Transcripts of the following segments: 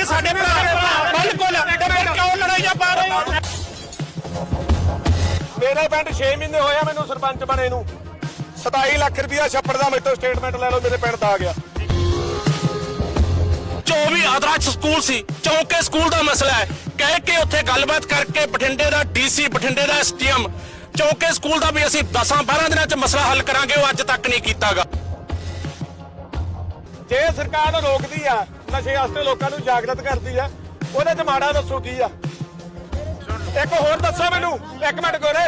ਵੀ ਸਾਡੇ ਭਰਾ ਬਿਲਕੁਲ। ਤੇ ਫਿਰ ਕਿਉਂ ਲੜਾਈਆਂ ਪਾ ਰਹੇ ਹੋ? ਮੇਰੇ ਪਿੰਡ 6 ਮਹੀਨੇ ਹੋਇਆ ਮੈਨੂੰ ਸਰਪੰਚ ਬਣੇ ਨੂੰ। 27 ਲੱਖ ਰੁਪਇਆ ਛੱਪੜ ਦਾ ਮੇਤੋਂ ਸਟੇਟਮੈਂਟ ਲੈ ਲਓ ਮੇਰੇ ਪਿੰਡ ਦਾ ਆ ਗਿਆ। ਜੋ ਵੀ ਆਦਰਸ਼ ਸਕੂਲ ਸੀ ਚੌਂਕੇ ਸਕੂਲ ਦਾ ਮਸਲਾ ਹੈ। ਕਹਿ ਕੇ ਉੱਥੇ ਗੱਲਬਾਤ ਕਰਕੇ ਬਠਿੰਡੇ ਦਾ ਡੀਸੀ ਬਠਿੰਡੇ ਦਾ ਐਸਟੀਐਮ ਚੌਂਕੇ ਸਕੂਲ ਦਾ ਵੀ ਅਸੀਂ 10 12 ਦਿਨਾਂ 'ਚ ਮਸਲਾ ਹੱਲ ਕਰਾਂਗੇ ਉਹ ਅੱਜ ਤੱਕ ਨਹੀਂ ਕੀਤਾਗਾ। ਜੇ ਸਰਕਾਰ ਰੋਕਦੀ ਆ, ਨਸ਼ੇ ਵਾਸਤੇ ਲੋਕਾਂ ਨੂੰ ਜਾਗਰਤ ਕਰਦੀ ਆ, ਉਹਦੇ ਚ ਮਾੜਾ ਦੱਸੋ ਕੀ ਆ? ਇੱਕ ਹੋਰ ਦੱਸੋ ਮੈਨੂੰ, ਇੱਕ ਮਿੰਟ ਗੋਰੇ।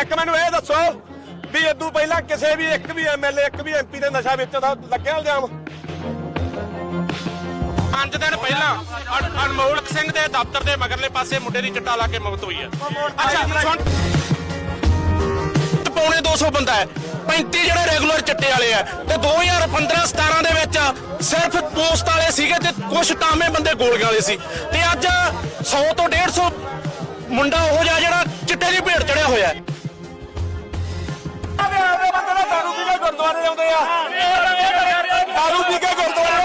ਇੱਕ ਮੈਨੂੰ ਇਹ ਦੱਸੋ ਵੀ ਇਦੋਂ ਪਹਿਲਾਂ ਕਿਸੇ ਵੀ ਇੱਕ ਵੀ ਐਮਐਲਏ ਇੱਕ ਵੀ ਐਮਪੀ ਦੇ ਨਸ਼ਾ ਵੇਚਦਾ ਲੱਗਿਆ ਇਲਜ਼ਾਮ? ਪੰਜ ਦਿਨ ਪਹਿਲਾਂ ਅਨ- ਅਨਮੋਲਕ ਸਿੰਘ ਦੇ ਦਫ਼ਤਰ ਦੇ ਮਗਰਲੇ ਪਾਸੇ ਮੁੰਡੇ ਦੀ ਚਿੱਟਾ ਲਾ ਕੇ ਮੌਤ ਹੋਈ ਹੈ ਅੱਛਾ ਸੁਣ। ਪੌਣੇ 200 ਬੰਦਾ ਹੈ। 35 ਜਿਹੜੇ ਰੈਗੂਲਰ ਚਿੱਟੇ ਵਾਲੇ ਆ ਤੇ 2015 17 ਦੇ ਵਿੱਚ ਸਿਰਫ ਪੋਸਟ ਵਾਲੇ ਸੀਗੇ ਤੇ ਕੁਝ ਟਾਵੇਂ ਬੰਦੇ ਗੋਲੀਆਂ ਵਾਲੇ ਸੀ। ਤੇ ਅੱਜ 100 ਤੋਂ 150 ਮੁੰਡਾ ਉਹ ਜਿਹਾ ਜਿਹੜਾ ਚਿੱਟੇ ਦੀ ਭੇਡ ਚੜਿਆ ਹੋਇਆ ਹੈ। ਆਵੇ ਆਵੇ, ਬੰਦੇ ਤਾਂ ਦਾਰੂ ਪੀ ਕੇ ਗੁਰਦੁਆਰੇ ਆਉਂਦੇ ਆ। ਦਾਰੂ ਪੀ ਕੇ ਗੁਰਦੁਆਰੇ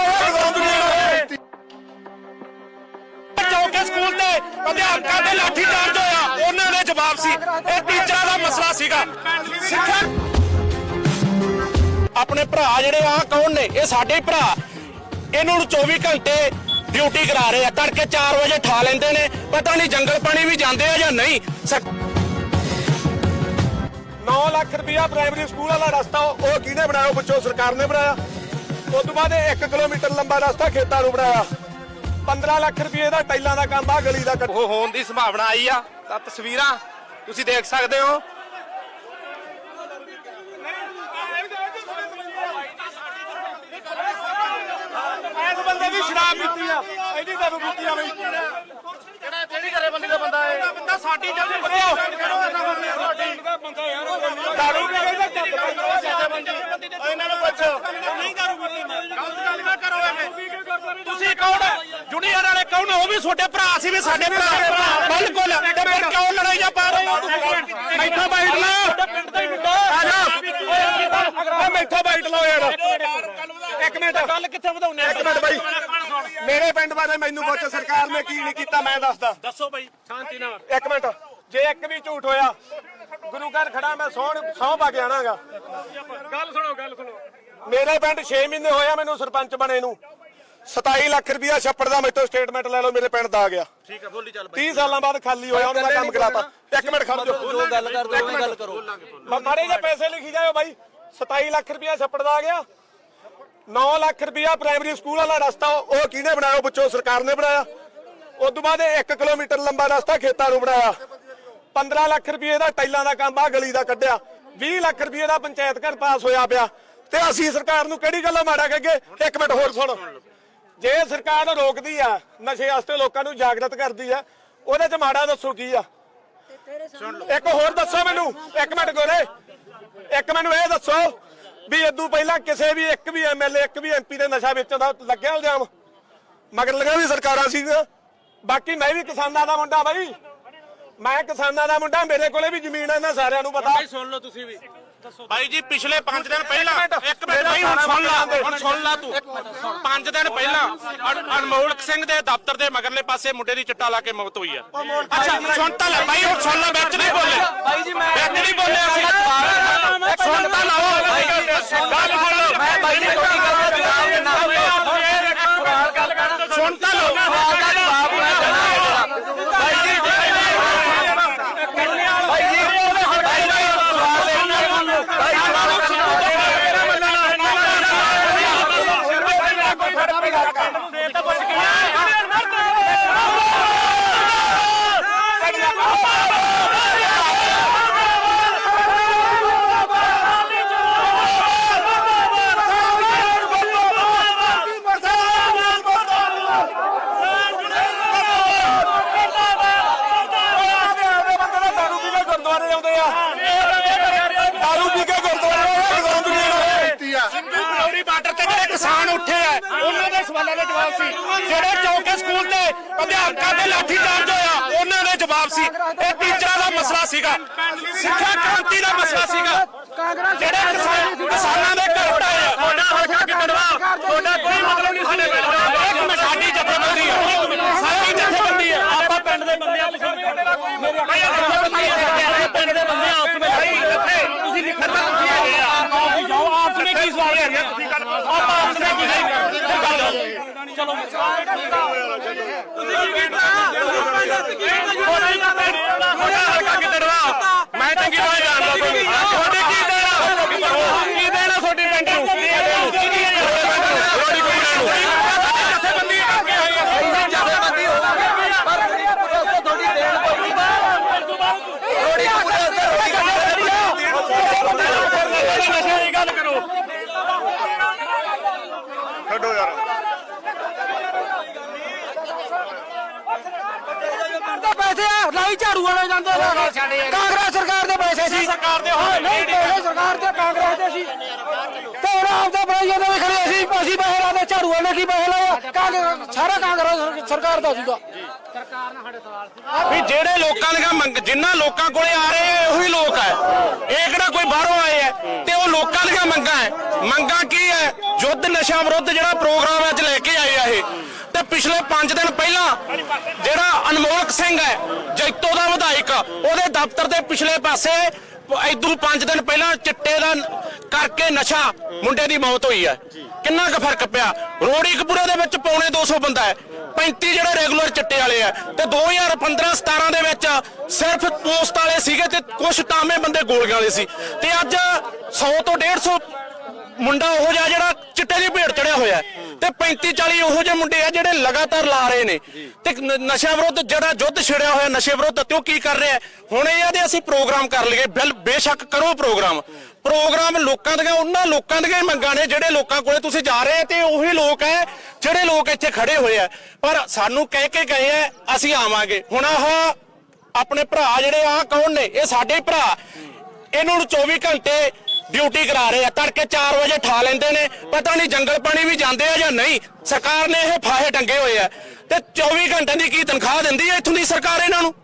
ਚੌਕੇ ਸਕੂਲ ਤੇ ਅਧਿਆਪਕਾਂ ਦੇ ਲਾਠੀ ਚਾਰਜ ਹੋਇਆ, ਉਹਨਾਂ ਨੇ ਜਵਾਬ ਸੀ। ਇਹ ਟੀਚਰਾਂ ਦਾ ਮਸਲਾ ਸੀਗਾ। ਸਿੱਖਿਆ ਆਪਣੇ ਭਰਾ ਜਿਹੜੇ ਆ ਕੌਣ ਨੇ? ਇਹ ਸਾਡੇ ਭਰਾ। ਇਹਨਾਂ ਨੂੰ 24 ਘੰਟੇ ਡਿਊਟੀ ਕਰਾ ਰਹੇ ਆ। ਤੜਕੇ 4 ਵਜੇ ਠਾ ਲੈਂਦੇ ਨੇ। ਪਤਾ ਨਹੀਂ ਜੰਗਲ ਪਾਣੀ ਵੀ ਜਾਂਦੇ ਆ ਜਾਂ ਨਹੀਂ। ਸਰ 9 ਲੱਖ ਰੁਪਇਆ ਪ੍ਰਾਇਮਰੀ ਸਕੂਲ ਵਾਲਾ ਰਸਤਾ ਉਹ ਉਹ ਕਿਹਨੇ ਬਣਾਇਆ? ਪੁੱਛੋ ਸਰਕਾਰ ਨੇ ਬਣਾਇਆ। ਉਸ ਤੋਂ ਬਾਅਦ 1 ਕਿਲੋਮੀਟਰ ਲੰਬਾ ਰਸਤਾ ਖੇਤਾਂ ਨੂੰ ਬਣਾਇਆ। 15 ਲੱਖ ਰੁਪਏ ਦਾ ਟਾਈਲਾਂ ਦਾ ਕੰਮ ਆ ਗਲੀ ਦਾ ਕੱਟ ਉਹ ਹੋਣ ਦੀ ਸੰਭਾਵਨਾ ਆਈ ਆ। ਤਾਂ ਤਸਵੀਰਾਂ ਤੁਸੀਂ ਦੇਖ ਸਕਦੇ ਹੋ। ਬੰਦੇ ਦੀ ਸ਼ਰਾਬ ਪੀਤੀ ਆ? ਇਹਦੀ ਦਾਰੂ ਪੀਤੀ ਆ ਬਈ? ਕਿਹੜੀ ਘਰੇ ਬੰਦੀ ਦਾ ਬੰਦਾ ਹੈ ਬੰਦਾ? ਸਾਡੀ ਜਲਦੀ ਦਾਰੂ ਪੀ ਕੇ ਤਾਂ ਇਹਨਾਂ ਨੂੰ ਪੁੱਛੋ। ਨਹੀਂ ਦਾਰੂ ਪੀਤੀ। ਗਲਤ ਗੱਲ ਨਾ ਕਰੋ ਐਵੇਂ ਤੁਸੀਂ ਕੌਣ ਜੁਨੀਅਰ ਵਾਲੇ ਕੌਣ ਉਹ ਵੀ ਤੁਹਾਡੇ ਭਰਾ ਸੀ ਵੀ ਸਾਡੇ ਭਰਾ। ਬਿਲਕੁਲ। ਤੇ ਫਿਰ ਕਿਉਂ ਲੜਾਈਆਂ ਪਾ ਰਹੇ ਹੋ? ਮੈਥੋਂ ਬਾਈਟ ਲਾ ਜਾ ਮੈਥੋਂ ਬਾਈਟ ਲਾਓ ਯਾਰ। ਇੱਕ ਮਿੰਟ। ਗੱਲ ਕਿੱਥੇ ਵਧਾਉਣੇ ਇੱਕ ਮਿੰਟ ਬਾਈ। ਮੇਰੇ ਪਿੰਡ ਬਾਰੇ ਮੈਨੂੰ ਪੁੱਛ ਸਰਕਾਰ ਨੇ ਕੀ ਨਹੀਂ ਕੀਤਾ ਮੈਂ ਦੱਸਦਾ। ਦੱਸੋ ਬਾਈ ਸ਼ਾਂਤੀ ਨਾਲ। ਇੱਕ ਮਿੰਟ। ਜੇ ਇੱਕ ਵੀ ਝੂਠ ਹੋਇਆ ਗੁਰੂ ਘਰ ਖੜਾ ਮੈਂ ਸੌਣ ਸੌਂ ਪਾ ਕੇ ਆਣਾਗਾ। ਗੱਲ ਸੁਣੋ ਗੱਲ ਸੁਣੋ। ਮੇਰੇ ਪਿੰਡ 6 ਮਹੀਨੇ ਹੋਇਆ ਮੈਨੂੰ ਸਰਪੰਚ ਬਣੇ ਨੂੰ। 27 ਲੱਖ ਰੁਪਇਆ ਛੱਪੜ ਦਾ ਮੇਤੋਂ ਸਟੇਟਮੈਂਟ ਲੈ ਲਓ ਮੇਰੇ ਪਿੰਡ ਦਾ ਆ ਗਿਆ। ਠੀਕ ਹੈ ਬੋਲੀ ਚੱਲ 30 ਸਾਲਾਂ ਬਾਅਦ ਖਾਲੀ ਹੋਇਆ ਉਹਨਾਂ ਦਾ ਕੰਮ ਕਰਾਤਾ। ਇੱਕ ਮਿੰਟ ਖੜ ਜਾਓ। ਜੋ ਗੱਲ ਕਰਦੇ ਹੋ ਗੱਲ ਕਰੋ ਮਾੜੇ ਜਿਹੇ ਪੈਸੇ ਲਿਖੀ ਜਾਓ ਬਾਈ। 27 ਲੱਖ ਰੁਪਇਆ ਛੱਪੜ ਦਾ ਆ ਗਿਆ। 9 ਲੱਖ ਰੁਪਇਆ ਪ੍ਰਾਇਮਰੀ ਸਕੂਲ ਵਾਲਾ ਰਸਤਾ ਉਹ ਕਿਹਨੇ ਬਣਾਇਆ? ਪੁੱਛੋ ਸਰਕਾਰ ਨੇ ਬਣਾਇਆ। ਉਸ ਤੋਂ ਬਾਅਦ 1 ਕਿਲੋਮੀਟਰ ਲੰਬਾ ਰਸਤਾ ਖੇਤਾਂ ਨੂੰ ਬਣਾਇਆ। 15 ਲੱਖ ਰੁਪਏ ਦਾ ਟਾਈਲਾਂ ਦਾ ਕੰਮ ਆ ਗਲੀ ਦਾ ਕੱਢਿਆ। 20 ਲੱਖ ਰੁਪਏ ਦਾ ਪੰਚਾਇਤ ਘਰ ਪਾਸ ਹੋਇਆ ਪਿਆ। ਤੇ ਅਸੀਂ ਸਰਕਾਰ ਨੂੰ ਕਿਹੜੀ ਗੱਲੋਂ ਮਾੜਾ ਕਹਗੇ ਇੱਕ ਮਿੰਟ ਹੋਰ ਸੁਣ। ਜੇ ਸਰਕਾਰ ਰੋਕਦੀ ਆ ਨਸ਼ੇ ਵਾਸਤੇ ਲੋਕਾਂ ਨੂੰ ਜਾਗਰਤ ਕਰਦੀ ਆ ਉਹਦੇ ਚ ਮਾੜਾ ਦੱਸੋ ਕੀ ਆ? ਇੱਕ ਹੋਰ ਦੱਸੋ ਮੈਨੂੰ। ਇੱਕ ਮਿੰਟ ਗੋਰੇ। ਇੱਕ ਮੈਨੂੰ ਇਹ ਦੱਸੋ ਵੀ ਇਦੋਂ ਪਹਿਲਾਂ ਕਿਸੇ ਵੀ ਇੱਕ ਵੀ ਐਮਐਲਏ ਇੱਕ ਵੀ ਐਮਪੀ ਦੇ ਨਸ਼ਾ ਵੇਚਣ ਦਾ ਲੱਗਿਆ ਇਲਜ਼ਾਮ? ਮਗਰ ਲਗਾ ਵੀ ਸਰਕਾਰਾਂ ਸੀ ਬਾਕੀ ਮੈਂ ਵੀ ਕਿਸਾਨਾਂ ਦਾ ਮੁੰਡਾ ਬਾਈ। ਮੈਂ ਕਿਸਾਨਾਂ ਦਾ ਮੁੰਡਾ ਮੇਰੇ ਕੋਲੇ ਵੀ ਜ਼ਮੀਨ ਆ ਇਹਨਾਂ ਸਾਰਿਆਂ ਨੂੰ ਪਤਾ। ਸੁਣ ਲਓ ਤੁਸੀਂ ਵੀ। ਬਾਈ ਜੀ ਪਿਛਲੇ 5 ਦਿਨ ਪਹਿਲਾਂ ਇੱਕ ਮਿੰਟ। ਬਾਈ ਹੁਣ ਸੁਣ ਲਾ। ਹੁਣ ਸੁਣ ਲਾ ਤੂੰ। 5 ਦਿਨ ਪਹਿਲਾਂ ਅਨ- ਅਨਮੋਲਕ ਸਿੰਘ ਦੇ ਦਫ਼ਤਰ ਦੇ ਮਗਰਲੇ ਪਾਸੇ ਮੁੰਡੇ ਦੀ ਚਿੱਟਾ ਲਾ ਕੇ ਮੌਤ ਹੋਈ ਆ। ਅੱਛਾ ਸੁਣ ਤਾਂ ਲੈ ਬਾਈ ਹੁਣ ਸੁਣ ਲੈ ਵਿੱਚ ਨਹੀਂ ਬੋਲੇ। ਬਾਈ ਜੀ ਮੈਂ ਵਿੱਚ ਨਹੀਂ ਬੋਲੇ ਅਸੀਂ ਸੁਣ ਤਾਂ ਲਓ ਗੱਲ ਸੁਣ ਲਓ ਮੈਂ ਬਾਈ ਜੀ ਤੁਹਾਡੀ ਗੱਲ ਦਾ ਜਵਾਬ ਦੇਣਾ ਸਵਾਲ ਗੱਲ ਕਰਨ ਸੁਣ ਤਾਂ ਲਓ ਸਵਾਲ ਦਾ ਜਵਾਬ ਮੈਂ ਦੇਣਾ ਬਾਈ ਜੀ ਬਾਈ ਜੀ ਬਾਈ ਜੀ ਬਾਈ ਜੀ ਸਵਾਲ ਦੇਣਾ ਬਾਈ ਦਾਰੂ ਪੀ ਕੇ ਗੁਰਦੁਆਰੇ ਆਉਂਦੇ ਆ ਦਾਰੂ ਪੀ ਕੇ ਗੁਰਦੁਆਰੇ ਆਉਂਦੇ ਆ ਫਲੌਰੀ ਬਾਰਡਰ ਤੇ ਜਿਹੜੇ ਕਿਸਾਨ ਉੱਠੇ ਆ ਉਹਨਾਂ ਦੇ ਸਵਾਲਾਂ ਦਾ ਜਵਾਬ ਸੀ। ਜਿਹੜੇ ਚੌਕੇ ਸਕੂਲ ਤੇ ਅਧਿਆਪਕਾਂ ਦੇ ਲਾਠੀ ਚਾਰਜ ਹੋਇਆ ਉਹਨਾਂ ਦੇ ਜਵਾਬ ਸੀ। ਇਹ ਟੀਚਰਾਂ ਦਾ ਮਸਲਾ ਸੀਗਾ। ਸਿੱਖਿਆ ਕ੍ਰਾਂਤੀ ਦਾ ਮਸਲਾ ਸੀਗਾ। ਜਿਹੜੇ ਕਿਸਾਨ ਦੇ ਘਰ ਢਾਏ ਆ। ਤੁਹਾਡਾ ਹਲਕਾ ਕਿੱਦੜਵਾ ਤੁਹਾਡਾ ਕੋਈ ਮਤਲਬ ਨਹੀਂ ਸਾਡੇ ਪਿੰਡ ਦਾ। ਸਾਡੀ ਜਥੇਬੰਦੀ ਆ। ਸਾਡੀ ਜਥੇਬੰਦੀ ਆ। ਆਪਾਂ ਪਿੰਡ ਦੇ ਬੰਦੇ ਆਪਸ ਵਿੱਚ ਪਿੰਡ ਦੇ ਬੰਦੇ ਆਪਸ ਵਿੱਚ ਤੁਸੀਂ ਲਿਖਣ ਦਾ ਤੁਸੀਂ ਹੈਗੇ ਆ ਜਾਓ ਆਪਸ ਵਿੱਚ ਕੀ ਸਵਾਲ ਹੈ ਤੁਸੀਂ ਗੱਲ ਆਪਾਂ ਆਪਸ ਵਿੱਚ ਕੀ ਚਲੋ ਤੁਸੀਂ ਕੀ ਕੀਤਾ ਤੁਹਾਡਾ ਹਲਕਾ ਕਿੱਦੜਵਾ ਮੈਂ ਚੰਗੀ ਤਰ੍ਹਾਂ ਜਾਣਦਾ ਤੁਹਾਨੂੰ ਤੁਹਾਡੇ ਕੀ ਦੇਣਾ ਕੀ ਦੇਣਾ ਤੁਹਾਡੀ ਪਿੰਡ ਨੂੰ ਕੀ ਦੇਣਾ ਨੂੰ ਜਥੇਬੰਦੀ ਅੱਗੇ ਹੋਈ ਆ ਜਥੇਬੰਦੀ ਹੋਵੇ ਪਰ ਉਸ ਤੋਂ ਥੋੜੀ ਦੇਣ ਪਊਗੀ ਰੋੜੀ ਪੂਰੇ ਉੱਤੇ ਰੋੜੀ ਗੱਲ ਕਰੋ ਛੱਡੋ ਯਾਰ ਦੇ ਪੈਸੇ ਆ ਲਾਈ ਝਾੜੂ ਵਾਲੇ ਜਾਂਦੇ ਨੇ ਕਾਂਗਰਸ ਸਰਕਾਰ ਦੇ ਪੈਸੇ ਸੀ। ਸਰਕਾਰ ਦੇ ਹੋਏ ਨਹੀਂ ਪੈਸੇ ਸਰਕਾਰ ਦੇ ਕਾਂਗਰਸ ਦੇ ਸੀ। ਤੇ ਹੁਣ ਆਪਦੇ ਬਰਾਈਆਂ ਦੇ ਵੀ ਖੜੇ ਅਸੀਂ ਅਸੀਂ ਪੈਸੇ ਲਾਦੇ ਝਾੜੂ ਵਾਲੇ ਕੀ ਪੈਸੇ ਲਾਇਆ ਕਾਂਗਰਸ ਸਾਰਾ ਕਾਂਗਰਸ ਸਰਕਾਰ ਦਾ ਸੀਗਾ। ਵੀ ਜਿਹੜੇ ਲੋਕਾਂ ਦੀਆਂ ਮੰਗ ਜਿੰਨਾ ਲੋਕਾਂ ਕੋਲੇ ਆ ਰਹੇ ਉਹੀ ਲੋਕ ਹੈ ਇਹ ਕਿਹੜਾ ਕੋਈ ਬਾਹਰੋਂ ਆਏ ਹੈ ਤੇ ਉਹ ਲੋਕਾਂ ਦੀਆਂ ਮੰਗਾਂ ਹੈ ਮੰਗਾਂ ਕੀ ਹੈ ਯੁੱਧ ਨਸ਼ਾ ਵਿਰੁੱਧ ਜਿਹੜਾ ਪ੍ਰੋਗਰਾਮ ਅੱਜ ਲੈ ਕੇ ਆਏ ਆ ਇਹ। ਤੇ ਪਿਛਲੇ 5 ਦਿਨ ਪਹਿਲਾਂ ਜਿਹੜਾ ਅਨਮੋਲਕ ਸਿੰਘ ਹੈ, ਜੈਤੋ ਦਾ ਵਿਧਾਇਕ, ਉਹਦੇ ਦਫ਼ਤਰ ਦੇ ਪਿਛਲੇ ਪਾਸੇ ਇਦੋਂ 5 ਦਿਨ ਪਹਿਲਾਂ ਚਿੱਟੇ ਦਾ ਕਰਕੇ ਨਸ਼ਾ ਮੁੰਡੇ ਦੀ ਮੌਤ ਹੋਈ ਹੈ। ਕਿੰਨਾ ਕੁ ਫ਼ਰਕ ਪਿਆ? ਰੋੜੀ ਕਪੂਰੇ ਦੇ ਵਿੱਚ ਪੌਣੇ 200 ਬੰਦਾ ਹੈ। 35 ਜਿਹੜੇ ਰੈਗੂਲਰ ਚਿੱਟੇ ਵਾਲੇ ਆ ਤੇ 2015 17 ਦੇ ਵਿੱਚ ਸਿਰਫ ਪੋਸਟ ਵਾਲੇ ਸੀਗੇ ਤੇ ਕੁਝ ਟਾਮੇ ਬੰਦੇ ਗੋਲੀਆਂ ਵਾਲੇ ਸੀ। ਤੇ ਅੱਜ 100 ਤੋਂ 150 ਮੁੰਡਾ ਉਹ ਜਿਹਾ ਜਿਹੜਾ ਚਿੱਟੇ ਦੀ ਭੇਡ ਚੜਿਆ ਹੋਇਆ ਹੈ। ਤੇ 35 40 ਉਹੋ ਜਿਹੇ ਮੁੰਡੇ ਆ ਜਿਹੜੇ ਲਗਾਤਾਰ ਲਾ ਰਹੇ ਨੇ। ਤੇ ਨਸ਼ਾ ਵਿਰੁੱਧ ਜਿਹੜਾ ਯੁੱਧ ਛਿੜਿਆ ਹੋਇਆ ਨਸ਼ੇ ਵਿਰੁੱਧ ਤੇ ਉਹ ਕੀ ਕਰ ਰਿਹਾ? ਹੁਣ ਇਹ ਆ ਦੇ ਅਸੀਂ ਪ੍ਰੋਗਰਾਮ ਕਰ ਲਈਏ। ਬਿਲ ਬੇਸ਼ੱਕ ਕਰੋ ਪ੍ਰੋਗਰਾਮ। ਪ੍ਰੋਗਰਾਮ ਲੋਕਾਂ ਦੀਆਂ ਉਹਨਾਂ ਲੋਕਾਂ ਦੀਆਂ ਮੰਗਾਂ ਨੇ ਜਿਹੜੇ ਲੋਕਾਂ ਕੋਲੇ ਤੁਸੀਂ ਜਾ ਰਹੇ ਤੇ ਉਹੀ ਲੋਕ ਹੈ ਜਿਹੜੇ ਲੋਕ ਇੱਥੇ ਖੜੇ ਹੋਏ ਆ। ਪਰ ਸਾਨੂੰ ਕਹਿ ਕੇ ਗਏ ਆ ਅਸੀਂ ਆਵਾਂਗੇ। ਹੁਣ ਆਹ ਆਪਣੇ ਭਰਾ ਜਿਹੜੇ ਆ ਕੌਣ ਨੇ? ਇਹ ਸਾਡੇ ਭਰਾ। ਇਹਨਾਂ ਨੂੰ 24 ਘੰਟੇ ਡਿਊਟੀ ਕਰਾ ਰਹੇ ਆ, ਤੜਕੇ 4 ਵਜੇ ਠਾ ਲੈਂਦੇ ਨੇ। ਪਤਾ ਨਹੀਂ ਜੰਗਲ ਪਾਣੀ ਵੀ ਜਾਂਦੇ ਆ ਜਾਂ ਨਹੀਂ। ਸਰਕਾਰ ਨੇ ਇਹ ਫਾਹੇ ਟੰਗੇ ਹੋਏ ਆ। ਤੇ 24 ਘੰਟੇ ਦੀ ਕੀ ਤਨਖਾਹ ਦਿੰਦੀ ਹੈ ਇੱਥੋਂ ਦੀ ਸਰਕਾਰ ਇਹਨਾਂ ਨੂੰ?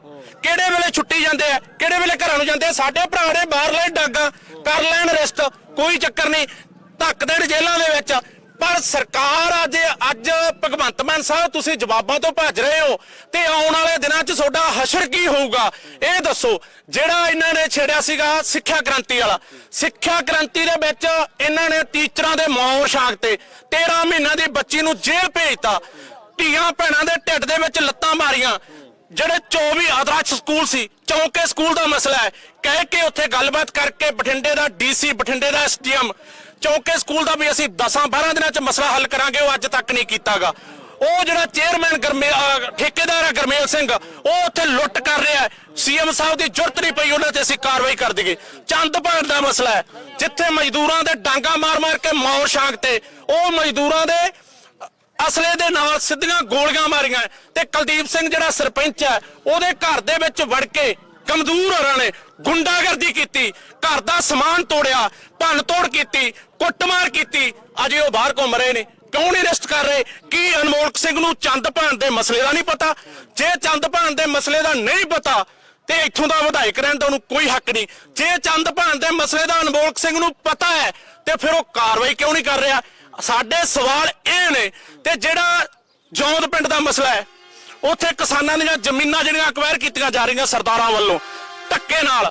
ਕਿਹੜੇ ਵੇਲੇ ਛੁੱਟੀ ਜਾਂਦੇ ਆ? ਕਿਹੜੇ ਵੇਲੇ ਘਰਾਂ ਨੂੰ ਜਾਂਦੇ ਆ? ਸਾਡੇ ਭਰਾ ਨੇ ਬਾਹਰਲੇ ਡਾਗਾ। ਕਰ ਲੈਣ ਰਿਸਟ। ਕੋਈ ਚੱਕਰ ਨਹੀਂ। ਧੱਕ ਦੇਣ ਜੇਲ੍ਹਾਂ ਦੇ ਵਿੱਚ। ਪਰ ਸਰਕਾਰ ਅੱਜ ਅੱਜ ਭਗਵੰਤ ਮਾਨ ਸਾਹਿਬ, ਤੁਸੀਂ ਜਵਾਬਾਂ ਤੋਂ ਭੱਜ ਰਹੇ ਹੋ ਤੇ ਆਉਣ ਵਾਲੇ ਦਿਨਾਂ 'ਚ ਤੁਹਾਡਾ ਹਸ਼ਰ ਕੀ ਹੋਊਗਾ? ਇਹ ਦੱਸੋ, ਜਿਹੜਾ ਇਹਨਾਂ ਨੇ ਛੇੜਿਆ ਸੀਗਾ ਸਿੱਖਿਆ ਕ੍ਰਾਂਤੀ ਵਾਲਾ, ਸਿੱਖਿਆ ਕ੍ਰਾਂਤੀ ਦੇ ਵਿੱਚ ਇਹਨਾਂ ਨੇ ਟੀਚਰਾਂ ਦੇ ਮੌਰ ਸ਼ਾਂਕ ਤੇ 13 ਮਹੀਨਿਆਂ ਦੀ ਬੱਚੀ ਨੂੰ ਜੇਲ੍ਹ ਭੇਜਤਾ। ਧੀਆਂ ਭੈਣਾਂ ਦੇ ਢਿੱਡ ਦੇ ਵਿੱਚ ਲੱਤਾਂ ਮਾਰੀਆਂ। ਜਿਹੜੇ 24 ਆਦਰਸ਼ ਸਕੂਲ ਸੀ, ਚੌਂਕੇ ਸਕੂਲ ਦਾ ਮਸਲਾ ਹੈ। ਕਹਿ ਕੇ ਉੱਥੇ ਗੱਲਬਾਤ ਕਰਕੇ ਬਠਿੰਡੇ ਦਾ ਡੀਸੀ, ਬਠਿੰਡੇ ਦਾ ਐਸਡੀਐਮ, ਚੌਂਕੇ ਸਕੂਲ ਦਾ ਵੀ ਅਸੀਂ 10 12 ਦਿਨਾਂ ਚ ਮਸਲਾ ਹੱਲ ਕਰਾਂਗੇ, ਉਹ ਅੱਜ ਤੱਕ ਨਹੀਂ ਕੀਤਾਗਾ। ਉਹ ਜਿਹੜਾ ਚੇਅਰਮੈਨ ਗਰਮੇ ਠੇਕੇਦਾਰ ਹੈ ਗਰਮੇਲ ਸਿੰਘ, ਉਹ ਉੱਥੇ ਲੁੱਟ ਕਰ ਰਿਹਾ ਹੈ। ਸੀਐਮ ਸਾਹਿਬ ਦੀ ਜ਼ਰੂਰਤ ਨਹੀਂ ਪਈ, ਉਹਨਾਂ ਤੇ ਅਸੀਂ ਕਾਰਵਾਈ ਕਰ ਦਈਏ। ਚੰਦ ਭਾਣ ਦਾ ਮਸਲਾ ਹੈ। ਜਿੱਥੇ ਮਜ਼ਦੂਰਾਂ ਦੇ ਡਾਂਗਾ ਮਾਰ-ਮਾਰ ਕੇ ਮੌਰ ਸ਼ਾਂਕ ਤੇ, ਉਹ ਮਜ਼ਦੂਰਾਂ ਦੇ ਅਸਲੇ ਦੇ ਨਾਲ ਸਿੱਧੀਆਂ ਗੋਲੀਆਂ ਮਾਰੀਆਂ ਤੇ ਕੁਲਦੀਪ ਸਿੰਘ ਜਿਹੜਾ ਸਰਪੰਚ ਹੈ, ਉਹਦੇ ਘਰ ਦੇ ਵਿੱਚ ਵੜ ਕੇ ਕਮਜ਼ੋਰ ਹੋਰਾਂ ਨੇ ਗੁੰਡਾਗਰਦੀ ਕੀਤੀ, ਘਰ ਦਾ ਸਮਾਨ ਤੋੜਿਆ, ਭੰਨ ਤੋੜ ਕੀਤੀ, ਕੁੱਟਮਾਰ ਕੀਤੀ। ਅਜੇ ਉਹ ਬਾਹਰ ਘੁੰਮ ਰਹੇ ਨੇ। ਕਿਉਂ ਨਹੀਂ ਅਰੈਸਟ ਕਰ ਰਹੇ? ਕੀ ਅਨਮੋਲਕ ਸਿੰਘ ਨੂੰ ਚੰਦ ਭਾਣ ਦੇ ਮਸਲੇ ਦਾ ਨਹੀਂ ਪਤਾ? ਜੇ ਚੰਦ ਭਾਣ ਦੇ ਮਸਲੇ ਦਾ ਨਹੀਂ ਪਤਾ, ਤੇ ਇੱਥੋਂ ਦਾ ਵਿਧਾਇਕ ਰਹਿਣ ਦਾ ਉਹਨੂੰ ਕੋਈ ਹੱਕ ਨਹੀਂ। ਜੇ ਚੰਦ ਭਾਣ ਦੇ ਮਸਲੇ ਦਾ ਅਨਮੋਲਕ ਸਿੰਘ ਨੂੰ ਪਤਾ ਹੈ, ਤੇ ਫਿਰ ਉਹ ਕਾਰਵਾਈ ਕਿਉਂ ਨਹੀਂ ਕਰ ਰਿਹਾ? ਸਾਡੇ ਸਵਾਲ ਇਹ ਨੇ ਤੇ ਜਿਹੜਾ ਜੌਂਦ ਪਿੰਡ ਦਾ ਮਸਲਾ ਹੈ, ਉੱਥੇ ਕਿਸਾਨਾਂ ਦੀਆਂ ਜ਼ਮੀਨਾਂ ਜਿਹੜੀਆਂ ਅਕਵਾਇਰ ਕੀਤੀਆਂ ਜਾ ਰਹੀਆਂ ਸਰਦਾਰਾਂ ਵੱਲੋਂ, ਧੱਕੇ ਨਾਲ,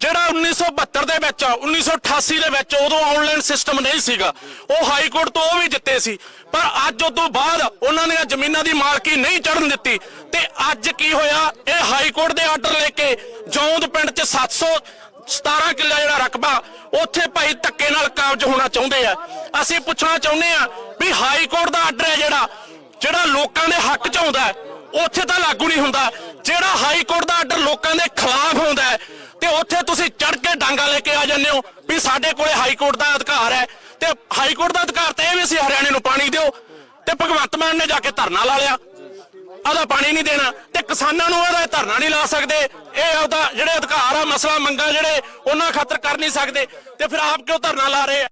ਜਿਹੜਾ 1972 ਦੇ ਵਿੱਚ 1988 ਦੇ ਵਿੱਚ ਉਦੋਂ ਆਨਲਾਈਨ ਸਿਸਟਮ ਨਹੀਂ ਸੀਗਾ, ਉਹ ਹਾਈ ਕੋਰਟ ਤੋਂ ਉਹ ਵੀ ਜਿੱਤੇ ਸੀ, ਪਰ ਅੱਜ ਉਸ ਤੋਂ ਬਾਅਦ ਉਹਨਾਂ ਦੀਆਂ ਜ਼ਮੀਨਾਂ ਦੀ ਮਾਲਕੀ ਨਹੀਂ ਚੜਨ ਦਿੱਤੀ, ਤੇ ਅੱਜ ਕੀ ਹੋਇਆ, ਇਹ ਹਾਈ ਕੋਰਟ ਦੇ ਆਰਡਰ ਲੈ ਕੇ ਜੌਂਦ ਪਿੰਡ 'ਚ 700 17 ਕਿੱਲਾ ਜਿਹੜਾ ਰਕਬਾ ਉੱਥੇ ਭਾਈ ਧੱਕੇ ਨਾਲ ਕਾਬਜ ਹੋਣਾ ਚਾਹੁੰਦੇ ਆ। ਅਸੀਂ ਪੁੱਛਣਾ ਚਾਹੁੰਦੇ ਆ ਵੀ ਹਾਈ ਕੋਰਟ ਦਾ ਆਰਡਰ ਹੈ ਜਿਹੜਾ ਜਿਹੜਾ ਲੋਕਾਂ ਦੇ ਹੱਕ 'ਚ ਆਉਂਦਾ ਉੱਥੇ ਤਾਂ ਲਾਗੂ ਨਹੀਂ ਹੁੰਦਾ। ਜਿਹੜਾ ਹਾਈ ਕੋਰਟ ਦਾ ਆਰਡਰ ਲੋਕਾਂ ਦੇ ਖਿਲਾਫ ਹੁੰਦਾ ਤੇ ਉੱਥੇ ਤੁਸੀਂ ਚੜ ਕੇ ਡਾਂਗਾ ਲੈ ਕੇ ਆ ਜਾਂਦੇ ਹੋ ਵੀ ਸਾਡੇ ਕੋਲੇ ਹਾਈ ਕੋਰਟ ਦਾ ਅਧਿਕਾਰ ਹੈ। ਤੇ ਹਾਈ ਕੋਰਟ ਦਾ ਅਧਿਕਾਰ ਤਾਂ ਇਹ ਵੀ ਸੀ ਹਰਿਆਣੇ ਨੂੰ ਪਾਣੀ ਦਿਓ, ਤੇ ਭਗਵੰਤ ਮਾਨ ਨੇ ਜਾ ਕੇ ਧਰਨਾ ਲਾ ਲਿਆ। ਆਦਾ ਪਾਣੀ ਨਹੀਂ ਦੇਣਾ, ਤੇ ਕਿਸਾਨਾਂ ਨੂੰ ਉਹਦਾ ਧਰਨਾ ਨਹੀਂ ਲਾ ਸਕਦੇ। ਇਹ ਉਹਦਾ ਜਿਹੜੇ ਅਧਿਕਾਰ ਆ, ਮਸਲਾ ਮੰਗਾ ਜਿਹੜੇ ਉਹਨਾਂ ਖਾਤਰ ਕਰ ਨਹੀਂ ਸਕਦੇ ਤੇ ਫਿਰ ਆਪ ਕਿਉਂ ਧਰਨਾ ਲਾ ਰਹੇ ਆ?